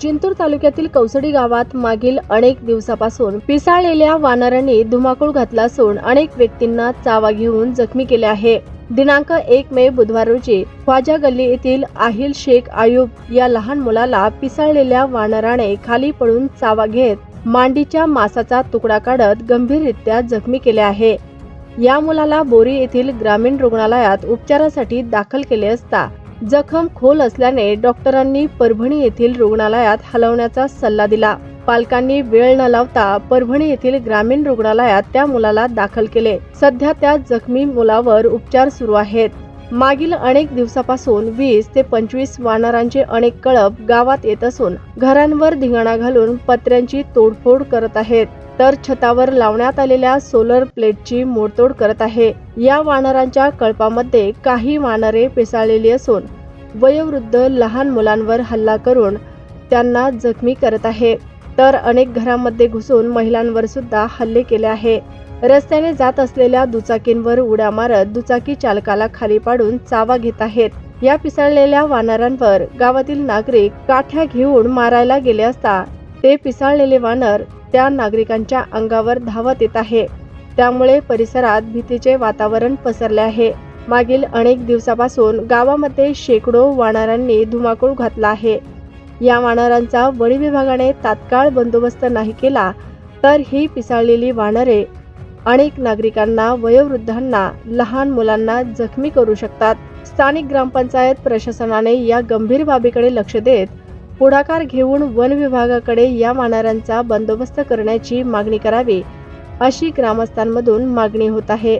जिंतूर तालुक्यातील कौसडी गावात मागील अनेक दिवसापासून पिसाळलेल्या वानरांनी धुमाकूळ घातला असून अनेक व्यक्तींना चावा घेऊन जखमी केले आहे. दिनांक एक मे बुधवार रोजी ख्वाजा गल्ली येथील आहिल शेख आयुब या लहान मुलाला पिसाळलेल्या वानराने खाली पडून चावा घेत मांडीच्या मासाचा तुकडा काढत गंभीररित्या जखमी केले आहे. या मुलाला बोरी येथील ग्रामीण रुग्णालयात उपचारासाठी दाखल केले असता जखम खोल असल्याने डॉक्टरांनी परभणी येथील रुग्णालयात हलवण्याचा सल्ला दिला. पालकांनी वेळ न लावता परभणी येथील ग्रामीण रुग्णालयात त्या मुलाला दाखल केले. सध्या त्या जखमी मुलावर उपचार सुरू आहेत. मागील अनेक दिवसापासून वीस ते पंचवीस वानरांचे अनेक कळप गावात येत असून घरांवर धिंगाणा घालून पत्र्यांची तोडफोड करत आहेत. तर छतावर लावण्यात आलेल्या सोलर प्लेटची मोडतोड करत आहे. या वानरांच्या कळपामध्ये काही वानरे पिसाळलेली असून वयोवृद्ध लहान मुलांवर हल्ला करून त्यांना जखमी करत आहे. तर अनेक घरांमध्ये घुसून महिलांवर सुद्धा हल्ले केले आहे. रस्त्याने जात असलेल्या दुचाकींवर उड्या मारत दुचाकी चालकाला खाली पाडून चावा घेत आहेत. या पिसाळलेल्या वानरांवर गावातील नागरिक काठ्या घेऊन मारायला गेले असता ते पिसाळलेले वानर त्या नागरिकांच्या अंगावर धावत येत आहे. त्यामुळे परिसरात भीतीचे वातावरण पसरले आहे. मागील अनेक दिवसापासून गावामध्ये शेकडो वानरांनी धुमाकूळ घातला आहे. या वानरांचा वन विभागाने तात्काळ बंदोबस्त नाही केला तर ही पिसाळलेली वानरे अनेक नागरिकांना वयोवृद्धांना लहान मुलांना जखमी करू शकतात. स्थानिक ग्रामपंचायत प्रशासनाने या गंभीर बाबीकडे लक्ष देत पुढाकार घेऊन वन विभागाकडे या मानाऱ्यांचा बंदोबस्त करण्याची मागणी करावी. अशी ग्रामस्थांमधून मागणी होत आहे.